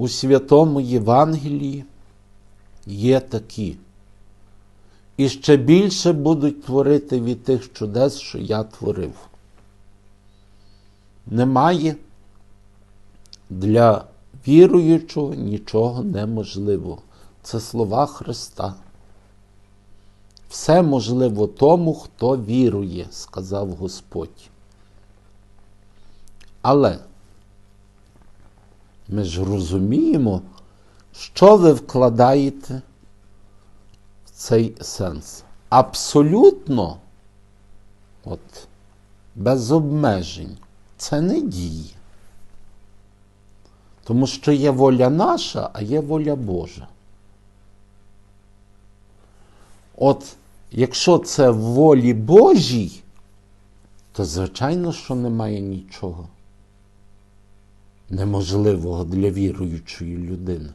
у Святому Євангелії є такі. І ще більше будуть творити від тих чудес, що я творив. Немає для віруючого нічого неможливого. Це слова Христа. Все можливо тому, хто вірує, сказав Господь. Але ми ж розуміємо, що ви вкладаєте в цей сенс. Абсолютно, от, без обмежень, це не діє. Тому що є воля наша, а є воля Божа. От якщо це в волі Божій, то звичайно, що немає нічого неможливого для віруючої людини.